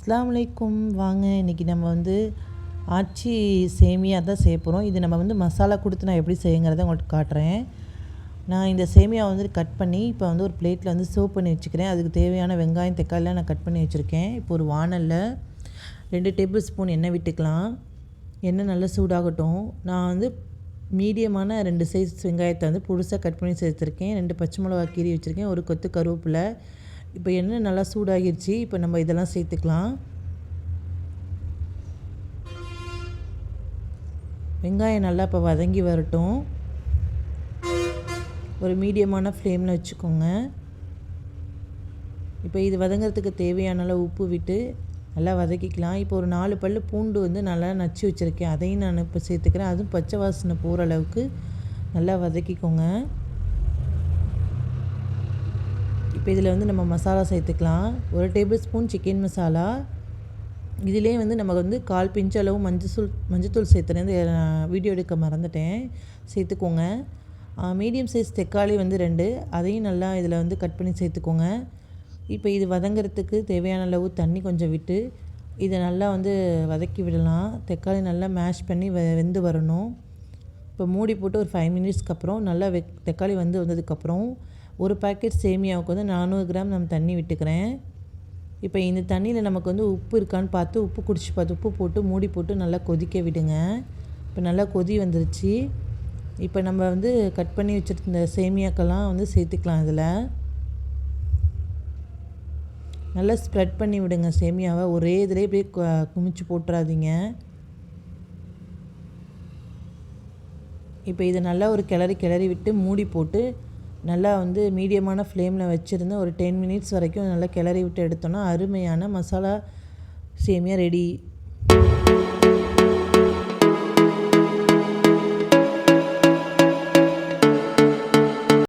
அஸ்ஸலாமு வாங்க இன்றைக்கி நம்ம வந்து ஆச்சி சேமியா தான் செய்ய போகிறோம் இது நம்ம வந்து மசாலா கொடுத்து நான் எப்படி செய்யுங்கிறத உங்களுக்கு காட்டுறேன். நான் இந்த சேமியா வந்து கட் பண்ணி இப்போ வந்து ஒரு பிளேட்டில் வந்து சர்வ் பண்ணி வச்சுக்கிறேன். அதுக்கு தேவையான வெங்காயம் தக்காளிலாம் நான் கட் பண்ணி வச்சுருக்கேன். இப்போ ஒரு வானலில் ரெண்டு டேபிள் ஸ்பூன் எண்ணெய் விட்டுக்கலாம். எண்ணெய் நல்லா சூடாகட்டும். நான் வந்து மீடியமான ரெண்டு சைஸ் வெங்காயத்தை வந்து புதுசாக கட் பண்ணி சேர்த்துருக்கேன். ரெண்டு பச்சை மிளகா கீரி வச்சுருக்கேன். ஒரு கொத்து கருவேப்பிலை இப்போ எண்ணெய் நல்லா சூடாகிருச்சு இப்போ நம்ம இதெல்லாம் சேர்த்துக்கலாம். வெங்காயம் நல்லா இப்போ வதங்கி வரட்டும். ஒரு மீடியமான ஃப்ளேமில் வச்சுக்கோங்க. இப்போ இது வதங்கிறதுக்கு தேவையான அளவு உப்பு விட்டு நல்லா வதக்கிக்கலாம். இப்போ ஒரு நாலு பல் பூண்டு வந்து நல்லா நச்சு வச்சுருக்கேன். அதையும் நான் இப்போ சேர்த்துக்கிறேன். அதுவும் பச்சை வாசனை போகிற அளவுக்கு நல்லா வதக்கிக்கோங்க. இப்போ இதில் வந்து நம்ம மசாலா சேர்த்துக்கலாம். ஒரு டேபிள் ஸ்பூன் சிக்கன் மசாலா இதிலே வந்து நமக்கு வந்து கால் பிஞ்சு அளவு மஞ்சத்தூள் மஞ்சத்தூள் சேர்த்துறேன். வீடியோ எடுக்க மறந்துட்டேன். சேர்த்துக்கோங்க. மீடியம் சைஸ் தக்காளி வந்து ரெண்டு. அதையும் நல்லா இதில் வந்து கட் பண்ணி சேர்த்துக்கோங்க. இப்போ இது வதங்கிறதுக்கு தேவையான அளவு தண்ணி கொஞ்சம் விட்டு இதை நல்லா வந்து வதக்கி விடலாம். தக்காளி நல்லா மேஷ் பண்ணி வெ வெந்து வரணும். இப்போ மூடி போட்டு ஒரு ஃபைவ் மினிட்ஸ்க்கு அப்புறம் நல்லா வெ தக்காளி வந்து வந்ததுக்கப்புறம் ஒரு பேக்கெட் சேமியாவுக்கு வந்து நானூறு கிராம் நம்ம தண்ணி விட்டுக்கிறேன். இப்போ இந்த தண்ணியில் நமக்கு வந்து உப்பு இருக்கான்னு பார்த்து உப்பு குடிச்சு பார்த்து உப்பு போட்டு மூடி போட்டு நல்லா கொதிக்க விடுங்க. இப்போ நல்லா கொதி வந்துருச்சு. இப்போ நம்ம வந்து கட் பண்ணி வச்சுருந்த சேமியாக்கெல்லாம் வந்து சேர்த்துக்கலாம் இதில். நல்லா ஸ்ப்ரெட் பண்ணி விடுங்க சேமியாவை. ஒரே இதிலே இப்படியே குமிச்சு போட்டுறாதீங்க. இப்போ இதை நல்லா ஒரு கிளறி கிளறி விட்டு மூடி போட்டு நல்லா வந்து மீடியமான ஃப்ளேமில் வச்சுருந்து ஒரு டென் மினிட்ஸ் வரைக்கும் நல்லா கிளறி விட்டு எடுத்தோன்னா அருமையான மசாலா சேமியா ரெடி